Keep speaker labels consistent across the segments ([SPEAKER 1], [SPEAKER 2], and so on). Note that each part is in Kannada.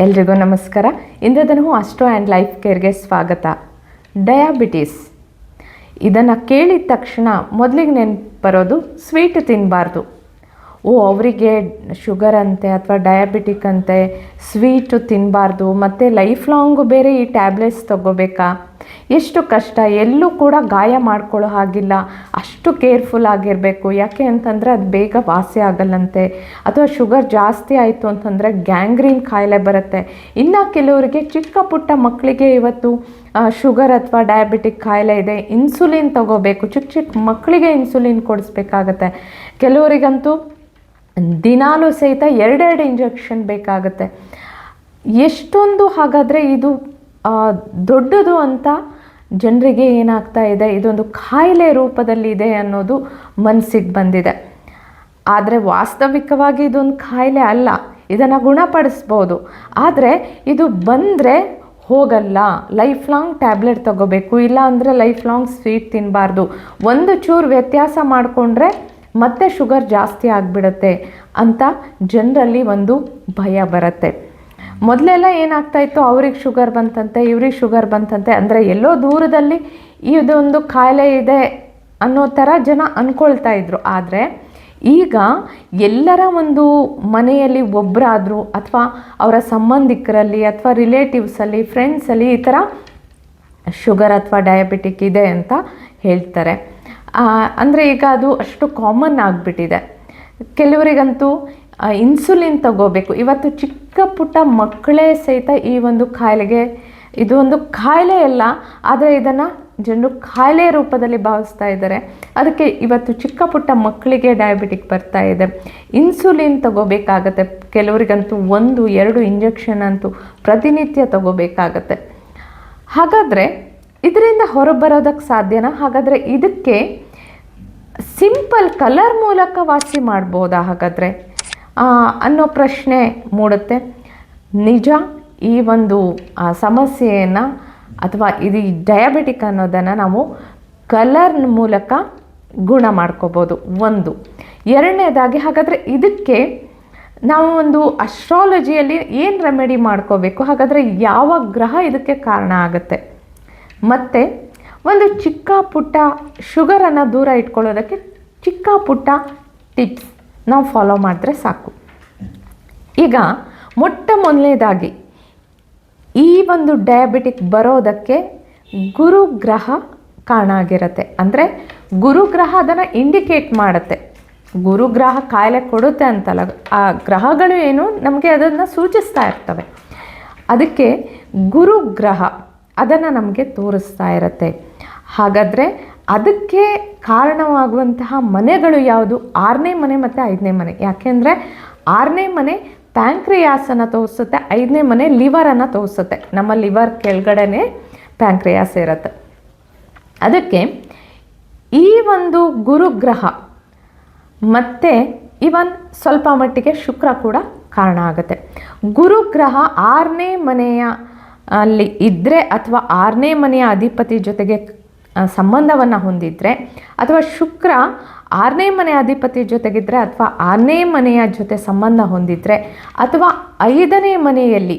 [SPEAKER 1] ಎಲ್ರಿಗೂ ನಮಸ್ಕಾರ. ಇಂದ್ರಧನು ಅಸ್ಟ್ರೋ ಆ್ಯಂಡ್ ಲೈಫ್ ಕೇರ್ಗೆ ಸ್ವಾಗತ. ಡಯಾಬಿಟೀಸ್ ಇದನ್ನು ಕೇಳಿದ ತಕ್ಷಣ ಮೊದಲಿಗೆ ನೆನಪು ಬರೋದು ಸ್ವೀಟ್ ತಿನ್ನಬಾರ್ದು ಓ, ಅವರಿಗೆ ಶುಗರ್ ಅಂತೆ ಅಥವಾ ಡಯಾಬಿಟಿಕ್ ಅಂತೆ ಸ್ವೀಟು ತಿನ್ನಬಾರ್ದು ಮತ್ತು ಲೈಫ್ ಲಾಂಗು ಬೇರೆ ಈ ಟ್ಯಾಬ್ಲೆಟ್ಸ್ ತಗೋಬೇಕಾ? ಎಷ್ಟು ಕಷ್ಟ, ಎಲ್ಲೂ ಕೂಡ ಗಾಯ ಮಾಡ್ಕೊಳ್ಳೋ ಹಾಗಿಲ್ಲ. ಅಷ್ಟು ಕೇರ್ಫುಲ್ ಆಗಿರಬೇಕು. ಯಾಕೆ ಅಂತಂದರೆ ಅದು ಬೇಗ ವಾಸಿ ಆಗಲ್ಲಂತೆ. ಅಥವಾ ಶುಗರ್ ಜಾಸ್ತಿ ಆಯಿತು ಅಂತಂದರೆ ಗ್ಯಾಂಗ್ರೀನ್ ಕಾಯಿಲೆ ಬರುತ್ತೆ. ಇನ್ನು ಕೆಲವರಿಗೆ ಚಿಕ್ಕ ಪುಟ್ಟ ಮಕ್ಕಳಿಗೆ ಇವತ್ತು ಶುಗರ್ ಅಥವಾ ಡಯಾಬಿಟಿಕ್ ಕಾಯಿಲೆ ಇದೆ. ಇನ್ಸುಲಿನ್ ತಗೋಬೇಕು. ಚಿಕ್ಕ ಚಿಕ್ಕ ಮಕ್ಕಳಿಗೆ ಇನ್ಸುಲಿನ್ ಕೊಡಿಸ್ಬೇಕಾಗತ್ತೆ. ಕೆಲವರಿಗಂತೂ ದಿನಾಲೂ ಸಹಿತ ಎರಡೆರಡು ಇಂಜೆಕ್ಷನ್ ಬೇಕಾಗುತ್ತೆ. ಎಷ್ಟೊಂದು ಹಾಗಾದರೆ ಇದು ದೊಡ್ಡದು ಅಂತ ಜನರಿಗೆ ಏನಾಗ್ತಾ ಇದೆ, ಇದೊಂದು ಕಾಯಿಲೆ ರೂಪದಲ್ಲಿ ಇದೆ ಅನ್ನೋದು ಮನಸ್ಸಿಗೆ ಬಂದಿದೆ. ಆದರೆ ವಾಸ್ತವಿಕವಾಗಿ ಇದೊಂದು ಕಾಯಿಲೆ ಅಲ್ಲ, ಇದನ್ನು ಗುಣಪಡಿಸ್ಬೋದು. ಆದರೆ ಇದು ಬಂದರೆ ಹೋಗಲ್ಲ, ಲೈಫ್ ಲಾಂಗ್ ಟ್ಯಾಬ್ಲೆಟ್ ತಗೋಬೇಕು, ಇಲ್ಲ ಅಂದರೆ ಲೈಫ್ ಲಾಂಗ್ ಸ್ವೀಟ್ ತಿನ್ನಬಾರ್ದು ಒಂದು ಚೂರು ವ್ಯತ್ಯಾಸ ಮಾಡಿಕೊಂಡ್ರೆ ಮತ್ತೆ ಶುಗರ್ ಜಾಸ್ತಿ ಆಗಿಬಿಡತ್ತೆ ಅಂತ ಜನರಲ್ಲಿ ಒಂದು ಭಯ ಬರುತ್ತೆ. ಮೊದಲೆಲ್ಲ ಏನಾಗ್ತಾ ಇತ್ತು? ಅವ್ರಿಗೆ ಶುಗರ್ ಬಂತಂತೆ, ಇವ್ರಿಗೆ ಶುಗರ್ ಬಂತಂತೆ ಅಂದರೆ ಎಲ್ಲೋ ದೂರದಲ್ಲಿ ಇದೊಂದು ಕಾಯಿಲೆ ಇದೆ ಅನ್ನೋ ಥರ ಜನ ಅಂದ್ಕೊಳ್ತಾ ಇದ್ರು. ಆದರೆ ಈಗ ಎಲ್ಲರ ಒಂದು ಮನೆಯಲ್ಲಿ ಒಬ್ಬರಾದರೂ ಅಥವಾ ಅವರ ಸಂಬಂಧಿಕರಲ್ಲಿ ಅಥವಾ ರಿಲೇಟಿವ್ಸಲ್ಲಿ ಫ್ರೆಂಡ್ಸಲ್ಲಿ ಈ ಥರ ಶುಗರ್ ಅಥವಾ ಡಯಾಬಿಟಿಕ್ ಇದೆ ಅಂತ ಹೇಳ್ತಾರೆ. ಅಂದರೆ ಈಗ ಅದು ಅಷ್ಟು ಕಾಮನ್ ಆಗಿಬಿಟ್ಟಿದೆ. ಕೆಲವರಿಗಂತೂ ಇನ್ಸುಲಿನ್ ತಗೋಬೇಕು. ಇವತ್ತು ಚಿಕ್ಕ ಪುಟ್ಟ ಮಕ್ಕಳೇ ಸಹಿತ ಈ ಒಂದು ಕಾಯಿಲೆಗೆ ಇದು ಒಂದು ಕಾಯಿಲೆ ಅಲ್ಲ, ಆದರೆ ಇದನ್ನು ಜನರು ಕಾಯಿಲೆ ರೂಪದಲ್ಲಿ ಭಾವಿಸ್ತಾ ಇದ್ದಾರೆ. ಅದಕ್ಕೆ ಇವತ್ತು ಚಿಕ್ಕ ಪುಟ್ಟ ಮಕ್ಕಳಿಗೆ ಡಯಾಬಿಟಿಕ್ ಬರ್ತಾ ಇದೆ. ಇನ್ಸುಲಿನ್ ತಗೋಬೇಕಾಗತ್ತೆ. ಕೆಲವರಿಗಂತೂ ಒಂದು, ಎರಡು ಇಂಜೆಕ್ಷನ್ ಅಂತೂ ಪ್ರತಿನಿತ್ಯ ತಗೋಬೇಕಾಗತ್ತೆ. ಹಾಗಾದರೆ, ಇದರಿಂದ ಹೊರಬರೋದಕ್ಕೆ ಸಾಧ್ಯನಾ? ಹಾಗಾದರೆ ಇದಕ್ಕೆ ಸಿಂಪಲ್ ಕಲರ್ ಮೂಲಕ ವಾಸಿ ಮಾಡ್ಬೋದಾ ಹಾಗಾದರೆ? ಅನ್ನೋ ಪ್ರಶ್ನೆ ಮೂಡುತ್ತೆ. ನಿಜ, ಈ ಒಂದು ಸಮಸ್ಯೆಯನ್ನು ಅಥವಾ ಇದು ಡಯಾಬಿಟಿಕ್ ಅನ್ನೋದನ್ನು ನಾವು ಕಲರ್ ಮೂಲಕ ಗುಣ ಮಾಡ್ಕೋಬೋದು. ಒಂದು. ಎರಡನೇದಾಗಿ ಹಾಗಾದರೆ ಇದಕ್ಕೆ ನಾವು ಒಂದು ಅಸ್ಟ್ರಾಲಜಿಯಲ್ಲಿ ಏನು ರೆಮಿಡಿ ಮಾಡ್ಕೋಬೇಕು? ಹಾಗಾದರೆ ಯಾವ ಗ್ರಹ ಇದಕ್ಕೆ ಕಾರಣ ಆಗುತ್ತೆ? ಮತ್ತು ಒಂದು ಚಿಕ್ಕ ಪುಟ್ಟ ಶುಗರನ್ನು ದೂರ ಇಟ್ಕೊಳ್ಳೋದಕ್ಕೆ ಚಿಕ್ಕ ಪುಟ್ಟ ಟಿಪ್ಸ್ ನಾವು ಫಾಲೋ ಮಾಡಿದ್ರೆ ಸಾಕು. ಈಗ ಮೊಟ್ಟ ಮೊದಲನೇದಾಗಿ ಈ ಒಂದು ಡಯಾಬಿಟಿಕ್ ಬರೋದಕ್ಕೆ ಗುರುಗ್ರಹ ಕಾರಣ ಆಗಿರುತ್ತೆ ಅಂದರೆ ಗುರುಗ್ರಹ ಅದನ್ನು ಇಂಡಿಕೇಟ್ ಮಾಡುತ್ತೆ. ಗುರುಗ್ರಹ ಕಾಯಿಲೆ ಕೊಡುತ್ತೆ ಅಂತಲ್ಲ, ಆ ಗ್ರಹಗಳು ಏನು ನಮಗೆ ಅದನ್ನು ಸೂಚಿಸ್ತಾ ಇರ್ತವೆ. ಅದಕ್ಕೆ ಗುರುಗ್ರಹ ಅದನ್ನು ನಮಗೆ ತೋರಿಸ್ತಾ ಇರತ್ತೆ. ಹಾಗಾದರೆ ಅದಕ್ಕೆ ಕಾರಣವಾಗುವಂತಹ ಮನೆಗಳು ಯಾವುದು? ಆರನೇ ಮನೆ ಮತ್ತು ಐದನೇ ಮನೆ. ಯಾಕೆಂದರೆ ಆರನೇ ಮನೆ ಪ್ಯಾಂಕ್ರಿಯಾಸನ್ನು ತೋರಿಸುತ್ತೆ, ಐದನೇ ಮನೆ ಲಿವರನ್ನು ತೋರಿಸುತ್ತೆ. ನಮ್ಮ ಲಿವರ್ ಕೆಳಗಡೆನೇ ಪ್ಯಾಂಕ್ರಿಯಾಸ್ ಇರುತ್ತೆ. ಅದಕ್ಕೆ ಈ ಒಂದು ಗುರುಗ್ರಹ ಮತ್ತು ಇವನ್ ಸ್ವಲ್ಪ ಮಟ್ಟಿಗೆ ಶುಕ್ರ ಕೂಡ ಕಾರಣ ಆಗುತ್ತೆ. ಗುರುಗ್ರಹ ಆರನೇ ಮನೆಯ ಅಲ್ಲಿ ಇದ್ದರೆ ಅಥವಾ ಆರನೇ ಮನೆಯ ಅಧಿಪತಿ ಜೊತೆಗೆ ಸಂಬಂಧವನ್ನು ಹೊಂದಿದ್ರೆ, ಅಥವಾ ಶುಕ್ರ ಆರನೇ ಮನೆ ಅಧಿಪತಿ ಜೊತೆಗಿದ್ದರೆ ಅಥವಾ ಆರನೇ ಮನೆಯ ಜೊತೆ ಸಂಬಂಧ ಹೊಂದಿದ್ರೆ, ಅಥವಾ ಐದನೇ ಮನೆಯಲ್ಲಿ,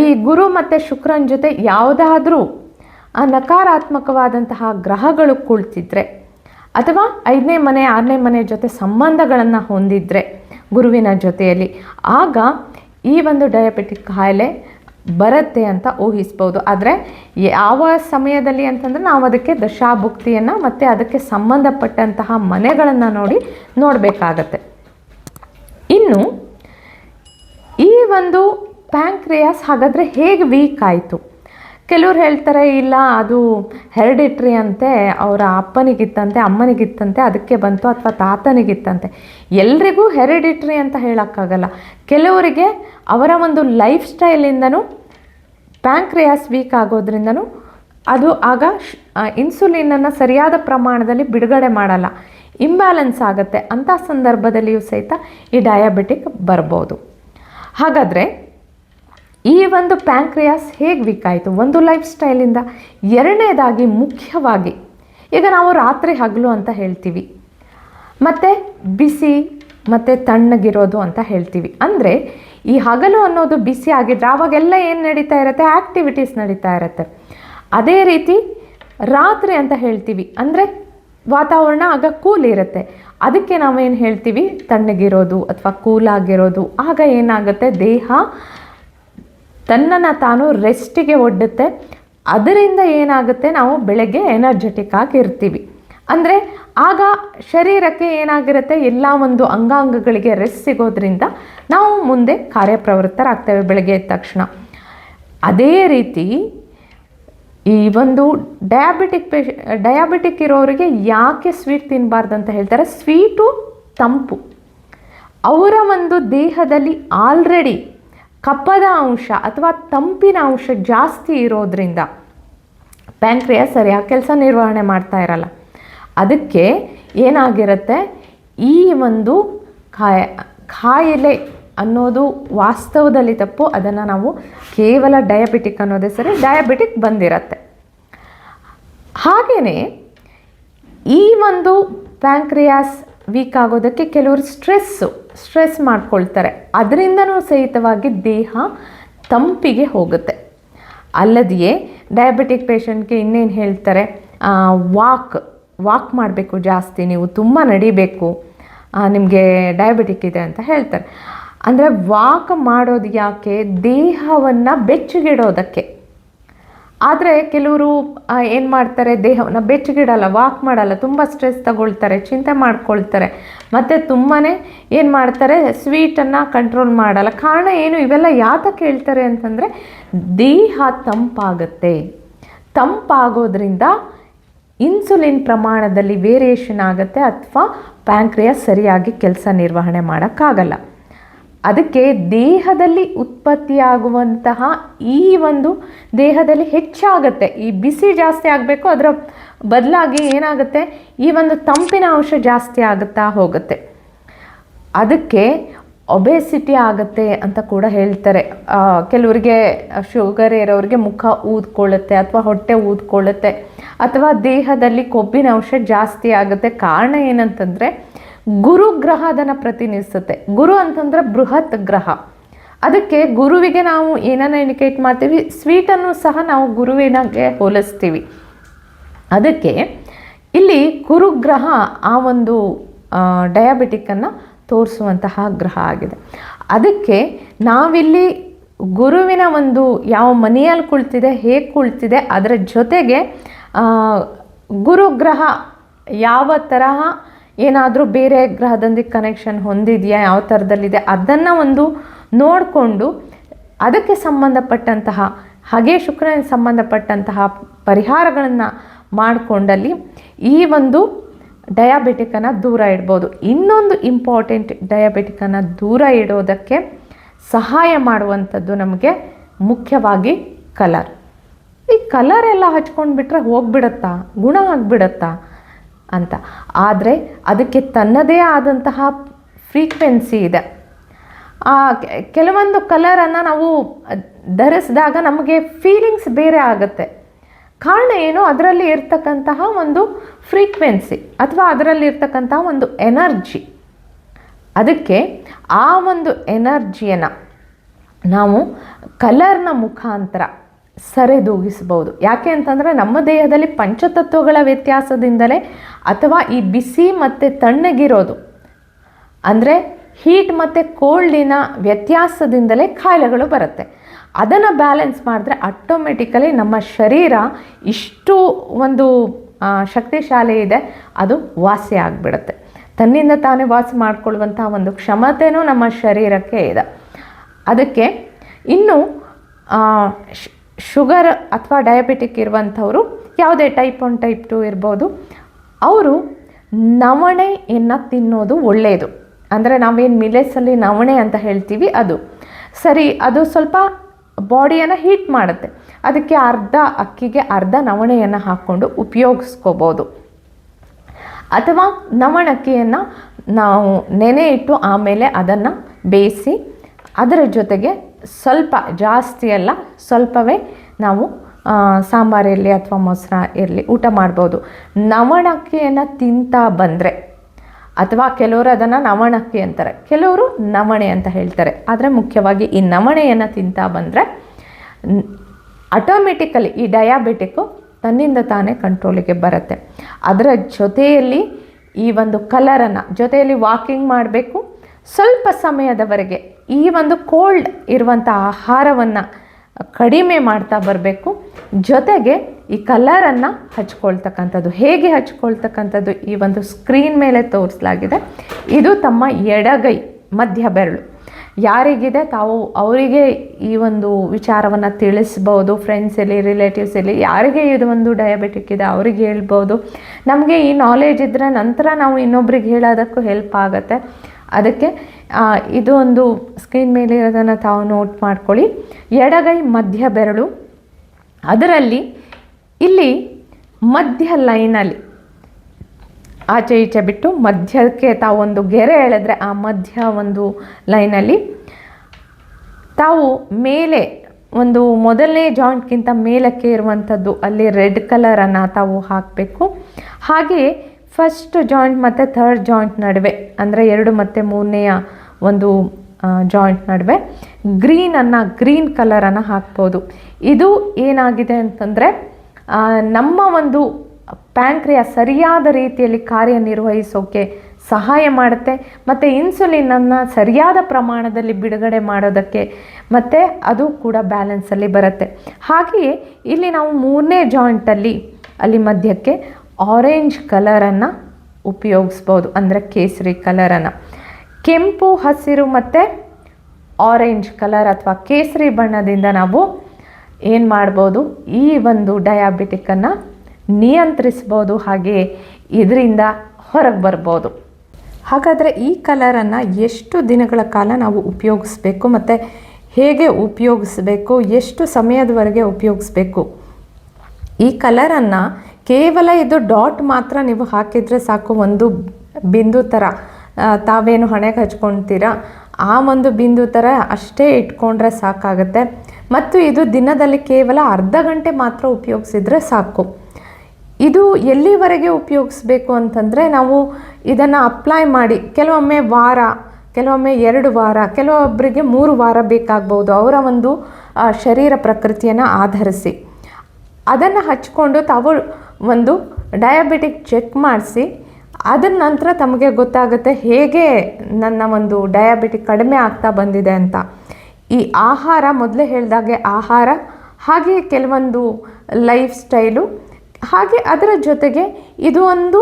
[SPEAKER 1] ಈ ಗುರು ಮತ್ತು ಶುಕ್ರನ ಜೊತೆ ಯಾವುದಾದ್ರೂ ನಕಾರಾತ್ಮಕವಾದಂತಹ ಗ್ರಹಗಳು ಕುಳಿತಿದ್ರೆ, ಅಥವಾ ಐದನೇ ಮನೆ, ಆರನೇ ಮನೆ ಜೊತೆ ಸಂಬಂಧಗಳನ್ನು ಹೊಂದಿದ್ರೆ ಗುರುವಿನ ಜೊತೆಯಲ್ಲಿ, ಆಗ ಈ ಒಂದು ಡಯಾಬಿಟಿಕ್ ಕಾಯಿಲೆ ಬರುತ್ತೆ ಅಂತ ಊಹಿಸ್ಬೋದು. ಆದರೆ ಯಾವ ಸಮಯದಲ್ಲಿ ಅಂತಂದರೆ ನಾವು ಅದಕ್ಕೆ ದಶಾಭುಕ್ತಿಯನ್ನು ಮತ್ತು ಅದಕ್ಕೆ ಸಂಬಂಧಪಟ್ಟಂತಹ ಮನೆಗಳನ್ನು ನೋಡಿ ನೋಡಬೇಕಾಗತ್ತೆ. ಇನ್ನು ಈ ಒಂದು ಪ್ಯಾಂಕ್ರಿಯಾಸ್ ಹಾಗಾದರೆ ಹೇಗೆ ವೀಕ್ ಆಯಿತು? ಕೆಲವ್ರು ಹೇಳ್ತಾರೆ, ಇಲ್ಲ, ಅದು ಹೆರಿಡಿಟ್ರಿ ಅಂತೆ ಅವರ ಅಪ್ಪನಿಗಿತ್ತಂತೆ, ಅಮ್ಮನಿಗಿತ್ತಂತೆ, ಅದಕ್ಕೆ ಬಂತು ಅಥವಾ ತಾತನಿಗಿತ್ತಂತೆ. ಎಲ್ರಿಗೂ ಹೆರಿಡಿಟ್ರಿ ಅಂತ ಹೇಳೋಕ್ಕಾಗಲ್ಲ. ಕೆಲವರಿಗೆ ಅವರ ಒಂದು ಲೈಫ್ ಸ್ಟೈಲಿಂದನೂ, ಪ್ಯಾಂಕ್ರಿಯಾಸ್ ವೀಕ್ ಆಗೋದ್ರಿಂದನೂ, ಅದು ಆಗ ಇನ್ಸುಲಿನನ್ನು ಸರಿಯಾದ ಪ್ರಮಾಣದಲ್ಲಿ ಬಿಡುಗಡೆ ಮಾಡಲ್ಲ. ಇಂಬ್ಯಾಲೆನ್ಸ್ ಆಗುತ್ತೆ. ಅಂಥ ಸಂದರ್ಭದಲ್ಲಿಯೂ ಸಹಿತ ಈ ಡಯಾಬಿಟಿಕ್ ಬರ್ಬೋದು. ಹಾಗಾದರೆ ಈ ಒಂದು ಪ್ಯಾಂಕ್ರಿಯಾಸ್ ಹೇಗೆ ವೀಕ್ ಆಯಿತು? ಒಂದು ಲೈಫ್ ಸ್ಟೈಲಿಂದ ಎರಡನೇದಾಗಿ ಮುಖ್ಯವಾಗಿ ಈಗ ನಾವು ರಾತ್ರಿ ಹಗಲು ಅಂತ ಹೇಳ್ತೀವಿ. ಮತ್ತು ಬಿಸಿ, ಮತ್ತು ತಣ್ಣಗಿರೋದು ಅಂತ ಹೇಳ್ತೀವಿ. ಅಂದರೆ ಈ ಹಗಲು ಅನ್ನೋದು ಬಿಸಿ ಆಗಿದ್ರೆ ಆವಾಗೆಲ್ಲ ಏನು ನಡೀತಾ ಇರುತ್ತೆ? ಆ್ಯಕ್ಟಿವಿಟೀಸ್ ನಡೀತಾ ಇರುತ್ತೆ. ಅದೇ ರೀತಿ ರಾತ್ರಿ ಅಂತ ಹೇಳ್ತೀವಿ. ಅಂದರೆ ವಾತಾವರಣ ಆಗ ಕೂಲ್ ಇರುತ್ತೆ. ಅದಕ್ಕೆ ನಾವೇನು ಹೇಳ್ತೀವಿ? ತಣ್ಣಗಿರೋದು ಅಥವಾ ಕೂಲಾಗಿರೋದು ಆಗ ಏನಾಗುತ್ತೆ? ದೇಹ ತನ್ನನ್ನು ತಾನು ರೆಸ್ಟಿಗೆ ಒಡ್ಡುತ್ತೆ. ಅದರಿಂದ ಏನಾಗುತ್ತೆ? ನಾವು ಬೆಳಗ್ಗೆ ಎನರ್ಜೆಟಿಕ್ ಆಗಿರ್ತೀವಿ ಅಂದರೆ ಆಗ ಶರೀರಕ್ಕೆ ಏನಾಗಿರುತ್ತೆ? ಎಲ್ಲ ಒಂದು ಅಂಗಾಂಗಗಳಿಗೆ ರೆಸ್ಟ್ ಸಿಗೋದ್ರಿಂದ ನಾವು ಮುಂದೆ ಕಾರ್ಯಪ್ರವೃತ್ತರಾಗ್ತೇವೆ ಬೆಳಗ್ಗೆ ಎದ್ದ ತಕ್ಷಣ. ಅದೇ ರೀತಿ ಈ ಒಂದು ಡಯಾಬಿಟಿಕ್ ಪೇಶ ಡಯಾಬಿಟಿಕ್ ಇರೋರಿಗೆ ಯಾಕೆ ಸ್ವೀಟ್ ತಿನ್ನಬಾರ್ದು ಅಂತ ಹೇಳ್ತಾರೆ? ಸ್ವೀಟು ತಂಪು. ಅವರ ಒಂದು ದೇಹದಲ್ಲಿ ಆಲ್ರೆಡಿ ಕಪ್ಪದ ಅಂಶ ಅಥವಾ ತಂಪಿನ ಅಂಶ ಜಾಸ್ತಿ ಇರೋದ್ರಿಂದ ಪ್ಯಾಂಕ್ರಿಯ ಸರಿಯಾಗಿ ಕೆಲಸ ನಿರ್ವಹಣೆ ಮಾಡ್ತಾ ಇರಲ್ಲ. ಅದಕ್ಕೆ ಏನಾಗಿರುತ್ತೆ? ಈ ಒಂದು ಕಾಯ, ಕಾಯಿಲೆ ಅನ್ನೋದು ವಾಸ್ತವದಲ್ಲಿ ತಪ್ಪು. ಅದನ್ನು ನಾವು ಕೇವಲ ಡಯಾಬಿಟಿಕ್ ಅನ್ನೋದೇ ಸರಿ, ಡಯಾಬಿಟಿಕ್ ಬಂದಿರತ್ತೆ. ಹಾಗೆಯೇ ಈ ಒಂದು ಪ್ಯಾಂಕ್ರಿಯಾಸ್ ವೀಕ್ ಆಗೋದಕ್ಕೆ ಕೆಲವರು ಸ್ಟ್ರೆಸ್ಸು ಸ್ಟ್ರೆಸ್ ಮಾಡ್ಕೊಳ್ತಾರೆ. ಅದರಿಂದನೂ ಸಹಿತವಾಗಿ ದೇಹ ತಂಪಿಗೆ ಹೋಗುತ್ತೆ. ಅಲ್ಲದೆಯೇ ಡಯಾಬಿಟಿಕ್ ಪೇಷಂಟ್ಗೆ ಇನ್ನೇನು ಹೇಳ್ತಾರೆ? ವಾಕ್ ವಾಕ್ ಮಾಡಬೇಕು ಜಾಸ್ತಿ, ನೀವು ತುಂಬ ನಡಿಬೇಕು. ನಿಮಗೆ ಡಯಾಬಿಟಿಕ್ ಇದೆ ಅಂತ ಹೇಳ್ತಾರೆ. ಅಂದರೆ ವಾಕ್ ಮಾಡೋದು ಯಾಕೆ? ದೇಹವನ್ನು ಬೆಚ್ಚಗಿಡೋದಕ್ಕೆ. ಆದರೆ ಕೆಲವರು ಏನು ಮಾಡ್ತಾರೆ, ದೇಹವನ್ನು ಬೆಚ್ಚಗಿಡಲ್ಲ ವಾಕ್ ಮಾಡಲ್ಲ, ತುಂಬ ಸ್ಟ್ರೆಸ್ ತಗೊಳ್ತಾರೆ, ಚಿಂತೆ ಮಾಡ್ಕೊಳ್ತಾರೆ. ಮತ್ತು ತುಂಬಾ ಏನು ಮಾಡ್ತಾರೆ ಸ್ವೀಟನ್ನು ಕಂಟ್ರೋಲ್ ಮಾಡಲ್ಲ. ಕಾರಣ ಏನು? ಇವೆಲ್ಲ ಯಾತಕ್ಕೆ ಹೇಳ್ತಾರೆ ಅಂತಂದರೆ, ದೇಹ ತಂಪಾಗುತ್ತೆ. ತಂಪಾಗೋದ್ರಿಂದ ಇನ್ಸುಲಿನ್ ಪ್ರಮಾಣದಲ್ಲಿ ವೇರಿಯೇಷನ್ ಆಗುತ್ತೆ ಅಥವಾ ಪ್ಯಾಂಕ್ರಿಯ ಸರಿಯಾಗಿ ಕೆಲಸ ನಿರ್ವಹಣೆ ಮಾಡೋಕ್ಕಾಗಲ್ಲ. ಅದಕ್ಕೆ ದೇಹದಲ್ಲಿ ಉತ್ಪತ್ತಿಯಾಗುವಂತಹ ಈ ಒಂದು ದೇಹದಲ್ಲಿ ಹೆಚ್ಚಾಗುತ್ತೆ. ಈ ಬಿಸಿ ಜಾಸ್ತಿ ಆಗಬೇಕು, ಅದರ ಬದಲಾಗಿ ಏನಾಗುತ್ತೆ? ಈ ಒಂದು ತಂಪಿನ ಅಂಶ ಜಾಸ್ತಿ ಆಗುತ್ತಾ ಹೋಗುತ್ತೆ. ಅದಕ್ಕೆ ಒಬೆಸಿಟಿ ಆಗುತ್ತೆ ಅಂತ ಕೂಡ ಹೇಳ್ತಾರೆ. ಕೆಲವರಿಗೆ ಶುಗರ್ ಇರೋರಿಗೆ ಮುಖ ಊದ್ಕೊಳ್ಳುತ್ತೆ ಅಥವಾ ಹೊಟ್ಟೆ ಊದ್ಕೊಳ್ಳುತ್ತೆ ಅಥವಾ ದೇಹದಲ್ಲಿ ಕೊಬ್ಬಿನ ಅಂಶ ಜಾಸ್ತಿ ಆಗುತ್ತೆ. ಕಾರಣ ಏನಂತಂದರೆ ಗುರು ಗ್ರಹ ಅದನ್ನು ಪ್ರತಿನಿಧಿಸುತ್ತೆ. ಗುರು ಅಂತಂದ್ರೆ ಬೃಹತ್ ಗ್ರಹ. ಅದಕ್ಕೆ ಗುರುವಿಗೆ ನಾವು ಏನನ್ನ ಇಂಡಿಕೇಟ್ ಮಾಡ್ತೀವಿ? ಸ್ವೀಟನ್ನು ಸಹ ನಾವು ಗುರುವಿನಗೆ ಹೋಲಿಸ್ತೀವಿ. ಅದಕ್ಕೆ ಇಲ್ಲಿ ಗುರುಗ್ರಹ ಆ ಒಂದು ಡಯಾಬಿಟಿಕ್ಕನ್ನು ತೋರಿಸುವಂತಹ ಗ್ರಹ ಆಗಿದೆ. ಅದಕ್ಕೆ ನಾವಿಲ್ಲಿ ಗುರುವಿನ ಒಂದು ಯಾವ ಮನೆಯಲ್ಲಿ ಕುಳಿತಿದೆ, ಹೇಗೆ ಕುಳಿತಿದೆ, ಅದರ ಜೊತೆಗೆ ಗುರುಗ್ರಹ ಯಾವ ತರಹ ಏನಾದರೂ ಬೇರೆ ಗ್ರಹದೊಂದಿಗೆ ಕನೆಕ್ಷನ್ ಹೊಂದಿದೆಯಾ? ಯಾವ ಥರದಲ್ಲಿದೆ? ಅದನ್ನು ಒಂದು ನೋಡಿಕೊಂಡು ಅದಕ್ಕೆ ಸಂಬಂಧಪಟ್ಟಂತಹ, ಹಾಗೆ ಶುಕ್ರನ ಸಂಬಂಧಪಟ್ಟಂತಹ ಪರಿಹಾರಗಳನ್ನು ಮಾಡಿಕೊಂಡಲ್ಲಿ ಈ ಒಂದು ಡಯಾಬಿಟಿಕನ್ನು ದೂರ ಇಡ್ಬೋದು. ಇನ್ನೊಂದು ಇಂಪಾರ್ಟೆಂಟ್ ಡಯಾಬಿಟಿಕನ್ನು ದೂರ ಇಡೋದಕ್ಕೆ ಸಹಾಯ ಮಾಡುವಂಥದ್ದು ನಮಗೆ ಮುಖ್ಯವಾಗಿ ಕಲರ್ ಈ ಕಲರ್ ಎಲ್ಲ ಹಚ್ಕೊಂಡು ಬಿಟ್ಟರೆ ಹೋಗ್ಬಿಡತ್ತಾ? ಗುಣ ಆಗಿಬಿಡತ್ತಾ? ಅಂತ. ಆದರೆ ಅದಕ್ಕೆ ತನ್ನದೇ ಆದಂತಹ ಫ್ರೀಕ್ವೆನ್ಸಿ ಇದೆ. ಆ ಕೆಲವೊಂದು ಕಲರನ್ನು ನಾವು ಧರಿಸಿದಾಗ ನಮಗೆ ಫೀಲಿಂಗ್ಸ್ ಬೇರೆ ಆಗುತ್ತೆ. ಕಾರಣ ಏನು? ಅದರಲ್ಲಿ ಇರ್ತಕ್ಕಂತಹ ಒಂದು ಫ್ರೀಕ್ವೆನ್ಸಿ ಅಥವಾ ಅದರಲ್ಲಿ ಇರ್ತಕ್ಕಂತಹ ಒಂದು ಎನರ್ಜಿ ಅದಕ್ಕೆ ಆ ಒಂದು ಎನರ್ಜಿಯನ್ನು ನಾವು ಕಲರ್ನ ಮುಖಾಂತರ ಸರಿದೂಗಿಸ್ಬೋದು. ಯಾಕೆ ಅಂತಂದರೆ ನಮ್ಮ ದೇಹದಲ್ಲಿ ಪಂಚತತ್ವಗಳ ವ್ಯತ್ಯಾಸದಿಂದಲೇ ಅಥವಾ ಈ ಬಿಸಿ ಮತ್ತು ತಣ್ಣಗಿರೋದು. ಅಂದರೆ ಹೀಟ್ ಮತ್ತು ಕೋಲ್ಡಿನ ವ್ಯತ್ಯಾಸದಿಂದಲೇ ಕಾಯಿಲೆಗಳು ಬರುತ್ತೆ. ಅದನ್ನು ಬ್ಯಾಲೆನ್ಸ್ ಮಾಡಿದ್ರೆ ಆಟೋಮೆಟಿಕಲಿ ನಮ್ಮ ಶರೀರ ಇಷ್ಟು ಒಂದು ಶಕ್ತಿಶಾಲಿ ಇದೆ, ಅದು ವಾಸಿ ಆಗಿಬಿಡುತ್ತೆ. ತನ್ನಿಂದ ತಾನೇ ವಾಸಿ ಮಾಡಿಕೊಳ್ಳುವಂಥ ಒಂದು ಕ್ಷಮತೆಯೂ ನಮ್ಮ ಶರೀರಕ್ಕೆ ಇದೆ. ಅದಕ್ಕೆ ಇನ್ನು ಶುಗರ್ ಅಥವಾ ಡಯಾಬಿಟಿಕ್ ಇರುವಂಥವರು ಯಾವುದೇ ಟೈಪ್ ಒನ್ ಟೈಪ್ ಟು ಇರ್ಬೋದು. ಅವರು ನವಣೆಯನ್ನು ತಿನ್ನೋದು ಒಳ್ಳೆಯದು ಅಂದರೆ ನಾವೇನು ಮಿಲೆಸಲ್ಲಿ ನವಣೆ ಅಂತ ಹೇಳ್ತೀವಿ ಅದು. ಸರಿ, ಅದು ಸ್ವಲ್ಪ ಬಾಡಿಯನ್ನು ಹೀಟ್ ಮಾಡುತ್ತೆ. ಅದಕ್ಕೆ ಅರ್ಧ ಅಕ್ಕಿಗೆ ಅರ್ಧ ನವಣೆಯನ್ನು ಹಾಕ್ಕೊಂಡು ಉಪಯೋಗಿಸ್ಕೋಬೋದು. ಅಥವಾ ನವಣಕ್ಕಿಯನ್ನು ನಾವು ನೆನೆ ಇಟ್ಟು ಆಮೇಲೆ ಅದನ್ನು ಬೇಯಿಸಿ, ಅದರ ಜೊತೆಗೆ ಸ್ವಲ್ಪ ಜಾಸ್ತಿ ಅಲ್ಲ, ಸ್ವಲ್ಪವೇ ನಾವು ಸಾಂಬಾರಿರಲಿ ಅಥವಾ ಮೊಸರ ಇರಲಿ, ಊಟ ಮಾಡ್ಬೋದು. ನವಣಕ್ಕಿಯನ್ನು ತಿಂತಾ ಬಂದರೆ, ಅಥವಾ ಕೆಲವರು ಅದನ್ನು ನವಣಕ್ಕಿ ಅಂತಾರೆ. ಕೆಲವರು ನವಣೆ ಅಂತ ಹೇಳ್ತಾರೆ. ಆದರೆ ಮುಖ್ಯವಾಗಿ ಈ ನವಣೆಯನ್ನು ತಿಂತಾ ಬಂದರೆ ಆಟೋಮೆಟಿಕಲಿ ಈ ಡಯಾಬಿಟಿಕ್ಕು ತನ್ನಿಂದ ತಾನೇ ಕಂಟ್ರೋಲಿಗೆ ಬರುತ್ತೆ. ಅದರ ಜೊತೆಯಲ್ಲಿ ಈ ಒಂದು ಕಲರನ್ನು, ಜೊತೆಯಲ್ಲಿ ವಾಕಿಂಗ್ ಮಾಡಬೇಕು. ಸ್ವಲ್ಪ ಸಮಯದವರೆಗೆ ಈ ಒಂದು ಕೋಲ್ಡ್ ಇರುವಂಥ ಆಹಾರವನ್ನು ಕಡಿಮೆ ಮಾಡ್ತಾ ಬರಬೇಕು. ಜೊತೆಗೆ ಈ ಕಲರನ್ನು ಹಚ್ಕೊಳ್ತಕ್ಕಂಥದ್ದು, ಹೇಗೆ ಹಚ್ಕೊಳ್ತಕ್ಕಂಥದ್ದು ಈ ಒಂದು ಸ್ಕ್ರೀನ್ ಮೇಲೆ ತೋರಿಸಲಾಗಿದೆ. ಇದು ತಮ್ಮ ಎಡಗೈ ಮಧ್ಯ ಬೆರಳು. ಯಾರಿಗಿದೆ? ತಾವು ಅವರಿಗೆ ಈ ಒಂದು ವಿಚಾರವನ್ನು ತಿಳಿಸ್ಬೋದು. ಫ್ರೆಂಡ್ಸಲ್ಲಿ ರಿಲೇಟಿವ್ಸಲ್ಲಿ ಯಾರಿಗೆ ಇದು ಒಂದು ಡಯಾಬಿಟಿಕ್ ಇದೆ ಅವರಿಗೆ ಹೇಳ್ಬೋದು. ನಮಗೆ ಈ ನಾಲೆಜ್ ಇದ್ದರೆ ನಂತರ ನಾವು ಇನ್ನೊಬ್ರಿಗೆ ಹೇಳೋದಕ್ಕೂ ಹೆಲ್ಪ್ ಆಗುತ್ತೆ. ಅದಕ್ಕೆ ಇದು ಒಂದು ಸ್ಕ್ರೀನ್ ಮೇಲೆ ಇರೋದನ್ನು ತಾವು ನೋಟ್ ಮಾಡ್ಕೊಳ್ಳಿ. ಎಡಗೈ ಮಧ್ಯ ಬೆರಳು. ಅದರಲ್ಲಿ ಇಲ್ಲಿ ಮಧ್ಯ ಲೈನಲ್ಲಿ ಆಚೆ ಈಚೆ ಬಿಟ್ಟು ಮಧ್ಯಕ್ಕೆ ತಾವು ಒಂದು ಗೆರೆ ಎಳೆದ್ರೆ ಆ ಮಧ್ಯ ಒಂದು ಲೈನಲ್ಲಿ ತಾವು ಮೇಲೆ ಒಂದು ಮೊದಲನೇ ಜಾಯಿಂಟ್ಗಿಂತ ಮೇಲಕ್ಕೆ ಇರುವಂಥದ್ದು ಅಲ್ಲಿ ರೆಡ್ ಕಲರನ್ನು ತಾವು ಹಾಕಬೇಕು. ಹಾಗೆಯೇ ಫಸ್ಟ್ ಜಾಯಿಂಟ್ ಮತ್ತು ಥರ್ಡ್ ಜಾಯಿಂಟ್ ನಡುವೆ, ಅಂದರೆ ಎರಡು ಮತ್ತು ಮೂರನೆಯ ಒಂದು ಜಾಯಿಂಟ್ ನಡುವೆ. ಗ್ರೀನನ್ನು ಗ್ರೀನ್ ಕಲರನ್ನು ಹಾಕ್ಬೋದು. ಇದು ಏನಾಗಿದೆ ಅಂತಂದರೆ ನಮ್ಮ ಒಂದು ಪ್ಯಾಂಕ್ರಿಯ ಸರಿಯಾದ ರೀತಿಯಲ್ಲಿ ಕಾರ್ಯನಿರ್ವಹಿಸೋಕೆ ಸಹಾಯ ಮಾಡುತ್ತೆ, ಮತ್ತು ಇನ್ಸುಲಿನನ್ನು ಸರಿಯಾದ ಪ್ರಮಾಣದಲ್ಲಿ ಬಿಡುಗಡೆ ಮಾಡೋದಕ್ಕೆ ಮತ್ತು ಅದು ಕೂಡ ಬ್ಯಾಲೆನ್ಸಲ್ಲಿ ಬರುತ್ತೆ. ಹಾಗೆಯೇ ಇಲ್ಲಿ ನಾವು ಮೂರನೇ ಜಾಯಿಂಟಲ್ಲಿ ಅಲ್ಲಿ ಮಧ್ಯಕ್ಕೆ ಆರೆಂಜ್ ಕಲರನ್ನು ಉಪಯೋಗಿಸ್ಬೋದು, ಅಂದರೆ ಕೇಸರಿ ಕಲರನ್ನು ಕೆಂಪು, ಹಸಿರು ಮತ್ತು ಆರೆಂಜ್ ಕಲರ್ ಅಥವಾ ಕೇಸರಿ ಬಣ್ಣದಿಂದ ನಾವು ಏನು ಮಾಡ್ಬೋದು? ಈ ಒಂದು ಡಯಾಬಿಟಿಕ್ಕನ್ನು ನಿಯಂತ್ರಿಸ್ಬೋದು, ಹಾಗೆ ಇದರಿಂದ ಹೊರಗೆ ಬರ್ಬೋದು. ಹಾಗಾದರೆ ಈ ಕಲರನ್ನು ಎಷ್ಟು ದಿನಗಳ ಕಾಲ ನಾವು ಉಪಯೋಗಿಸ್ಬೇಕು ಮತ್ತು ಹೇಗೆ ಉಪಯೋಗಿಸ್ಬೇಕು? ಎಷ್ಟು ಸಮಯದವರೆಗೆ ಉಪಯೋಗಿಸ್ಬೇಕು? ಈ ಕಲರನ್ನು ಕೇವಲ ಇದು ಡಾಟ್ ಮಾತ್ರ ನೀವು ಹಾಕಿದರೆ ಸಾಕು, ಒಂದು ಬಿಂದು ಥರ ತಾವೇನು ಹಣೆಗೆ ಹಚ್ಕೊತೀರಾ ಆ ಒಂದು ಬಿಂದು ಥರ ಅಷ್ಟೇ ಇಟ್ಕೊಂಡ್ರೆ ಸಾಕಾಗುತ್ತೆ. ಮತ್ತು ಇದು ದಿನದಲ್ಲಿ ಕೇವಲ ಅರ್ಧ ಗಂಟೆ ಮಾತ್ರ ಉಪಯೋಗಿಸಿದ್ರೆ ಸಾಕು. ಇದು ಎಲ್ಲಿವರೆಗೆ ಉಪಯೋಗಿಸ್ಬೇಕು ಅಂತಂದರೆ ನಾವು ಇದನ್ನು ಅಪ್ಲೈ ಮಾಡಿ, ಕೆಲವೊಮ್ಮೆ ವಾರ, ಕೆಲವೊಮ್ಮೆ ಎರಡು ವಾರ ಕೆಲವೊಬ್ಬರಿಗೆ ಮೂರು ವಾರ ಬೇಕಾಗ್ಬೋದು ಅವರ ಒಂದು ಶರೀರ ಪ್ರಕೃತಿಯನ್ನು ಆಧರಿಸಿ. ಅದನ್ನು ಹಚ್ಕೊಂಡು ತಾವು ಒಂದು ಡಯಾಬಿಟಿಕ್ ಚೆಕ್ ಮಾಡಿಸಿ ಅದರ ನಂತರ ತಮಗೆ ಗೊತ್ತಾಗುತ್ತೆ ಹೇಗೆ ನನ್ನ ಒಂದು ಡಯಾಬಿಟಿಕ್ ಕಡಿಮೆ ಆಗ್ತಾ ಬಂದಿದೆ ಅಂತ. ಈ ಆಹಾರ, ಮೊದಲೇ ಹೇಳಿದಾಗೆ ಆಹಾರ, ಹಾಗೆ ಕೆಲವೊಂದು ಲೈಫ್ ಸ್ಟೈಲು ಹಾಗೆ ಅದರ ಜೊತೆಗೆ ಇದು ಒಂದು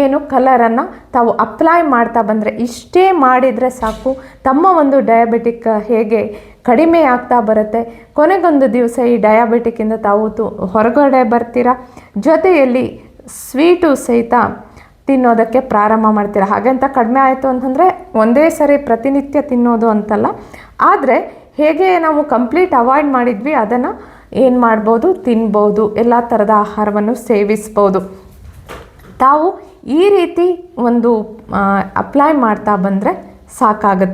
[SPEAKER 1] ಏನು ಕಲರನ್ನು ತಾವು ಅಪ್ಲೈ ಮಾಡ್ತಾ ಬಂದರೆ, ಇಷ್ಟೇ ಮಾಡಿದರೆ ಸಾಕು. ತಮ್ಮ ಒಂದು ಡಯಾಬಿಟಿಕ್ ಹೇಗೆ ಕಡಿಮೆ ಆಗ್ತಾ ಬರುತ್ತೆ. ಕೊನೆಗೊಂದು ದಿವಸ ಈ ಡಯಾಬಿಟಿಕ್ಕಿಂದ ತಾವು ತು ಹೊರಗಡೆ ಬರ್ತೀರಾ? ಜೊತೆಯಲ್ಲಿ ಸ್ವೀಟು ಸಹಿತ ತಿನ್ನೋದಕ್ಕೆ ಪ್ರಾರಂಭ ಮಾಡ್ತೀರಾ? ಹಾಗಂತ ಕಡಿಮೆ ಆಯಿತು ಅಂತಂದರೆ ಒಂದೇ ಸರಿ ಪ್ರತಿನಿತ್ಯ ತಿನ್ನೋದು ಅಂತಲ್ಲ. ಆದರೆ ಹೇಗೆ ನಾವು ಕಂಪ್ಲೀಟ್ ಅವಾಯ್ಡ್ ಮಾಡಿದ್ವಿ, ಅದನ್ನು ಏನು ಮಾಡ್ಬೋದು? ತಿನ್ಬೋದು. ಎಲ್ಲ ಥರದ ಆಹಾರವನ್ನು ಸೇವಿಸ್ಬೋದು. ತಾವು ಈ ರೀತಿ ಒಂದು ಅಪ್ಲೈ ಮಾಡ್ತಾ ಬಂದರೆ ಸಾಕಾಗುತ್ತೆ.